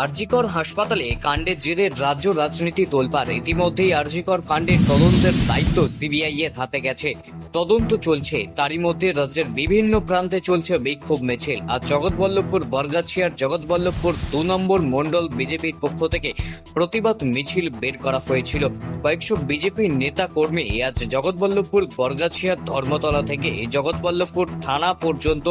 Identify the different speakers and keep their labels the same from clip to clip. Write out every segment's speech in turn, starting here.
Speaker 1: আরজিকর হাসপাতালে কাণ্ডের জেরে রাজ্য রাজনীতি তোলপার ইতিমধ্যেই আরজিকর কাণ্ডের তদন্তের দায়িত্ব সিবিআই এর হাতে গেছে। তদন্ত চলছে। তারই মধ্যে রাজ্যের বিভিন্ন প্রান্তে চলছে বিক্ষোভ মিছিল। আর জগৎবল্লভপুর বরগাছিয়ার জগৎবল্লভপুর দু নম্বর মণ্ডল বিজেপির পক্ষ থেকে প্রতিবাদ মিছিল বের করা হয়েছিল। কয়েকশো বিজেপি নেতা কর্মী আজ জগৎবল্লভপুর বরগাছিয়ার ধর্মতলা থেকে জগৎবল্লভপুর থানা পর্যন্ত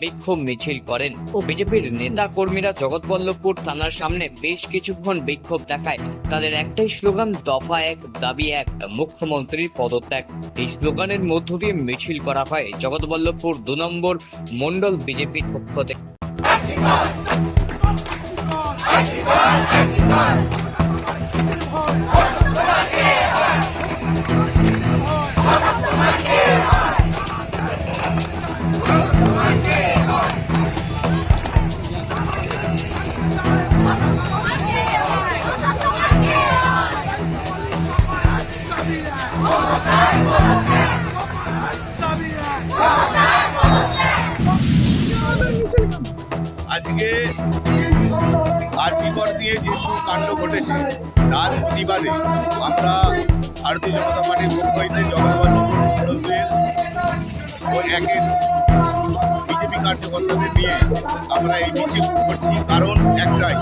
Speaker 1: বিক্ষোভ মিছিল করেন। ও বিজেপির নেতা কর্মীরা জগৎবল্লভপুর থানার সামনে বেশ কিছুক্ষণ বিক্ষোভ দেখায়। তাদের একটাই স্লোগান, দফা এক, দাবি এক। মুখ্যমন্ত্রীর পদত্যাগ। এই স্লোগানের মধ্য দিয়ে মিছিল করা হয় জগৎবল্লভপুর দু নম্বর মন্ডল বিজেপির পক্ষ থেকে।
Speaker 2: আজকে আর্থিকর দিয়ে যেসব কাণ্ড ঘটেছে, তার প্রতিবাদে আমরা ভারতীয় জনতা পার্টির পক্ষ হইতে মণ্ডলদের ও একের বিজেপি কার্যকর্তাদের নিয়ে আমরা এই মিছিল করছি। কারণ একটাই,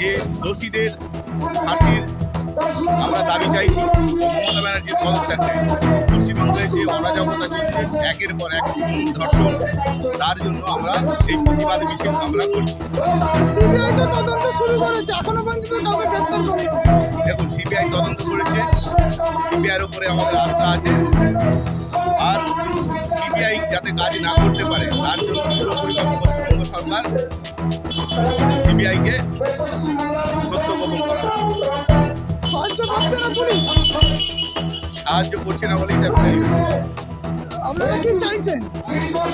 Speaker 2: যে দোষীদের ফাঁসির আমরা দাবি চাইছি, মমতা ব্যানার্জির পদত্যাগ চাই পশ্চিমবঙ্গে যে অরাজকতা চলছে, একের পর এক ধর্ষণ তার জন্য আমরা এই প্রতিবাদ মিছিল আমরা করছি।
Speaker 3: সিবিআই তো তদন্ত শুরু করেছে এখনও পর্যন্ত কাউকে গ্রেপ্তার করল
Speaker 2: দেখুন সিবিআই তদন্ত করেছে সিবিআইয়ের উপরে আমাদের আস্থা আছে। আর সিবিআই যাতে কাজ না করতে পারে তার জন্য পুরোপরিভাবে পশ্চিমবঙ্গ সরকার সিবিআইকে সত্য গোপন করা।
Speaker 3: সাহায্য পাচ্ছে না পুলিশ?
Speaker 2: সাহায্য করছে না বলেই তার।
Speaker 3: আপনারা কি চাইছেন?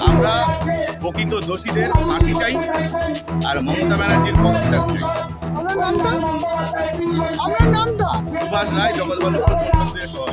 Speaker 2: আমরা প্রকৃত দোষীদের ফাঁসি চাই আর মমতা ব্যানার্জির পদত্যাগ চাই।
Speaker 3: আপনার নামটা? আপনার নামটা?
Speaker 2: সুভাষ রায় জগৎবল্লভপুর দেশ শহর